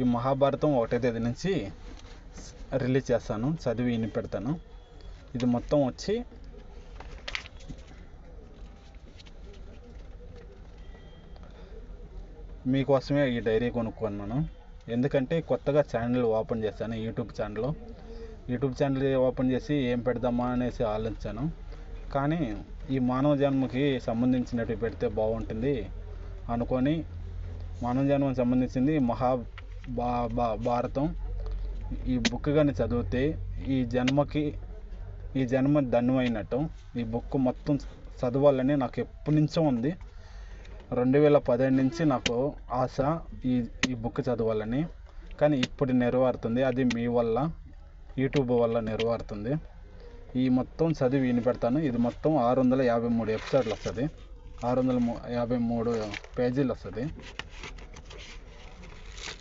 ఈ మహాభారతం ఒకటో తేదీ నుంచి రిలీజ్ చేస్తాను చదివి విని పెడతాను ఇది మొత్తం వచ్చి మీకోసమే ఈ డైరీ కొనుక్కున్నాను ఎందుకంటే కొత్తగా ఛానల్ ఓపెన్ చేశాను YouTube channel YouTube channel open చేసి ఏం పెడదామా అనేసి ఆలోచించాను. కానీ ఈ మానవ జన్మకి సంబంధించినట్టు పెడితే బాగుంటుంది అనుకొని మానవ జన్మకి సంబంధించింది మహా భా భా- భారతం. ఈ బుక్ కానీ చదివితే ఈ జన్మకి ఈ జన్మ ధన్యమైనట్టు. ఈ బుక్ మొత్తం చదవాలని నాకు ఎప్పటి నుంచో ఉంది. రెండు వేల పదిహేను నుంచి నాకు ఆశ ఈ ఈ బుక్ చదవాలని. కానీ ఇప్పుడు నెరవేరుతుంది. అది మీ వల్ల యూట్యూబ్ వల్ల నెరవేరుతుంది. ఈ మొత్తం చదివి వినిపెడతాను. ఇది మొత్తం ఆరు వందల యాభై మూడు ఎపిసోడ్లు వస్తుంది. ఆరు వందల యాభై మూడు పేజీలు వస్తుంది.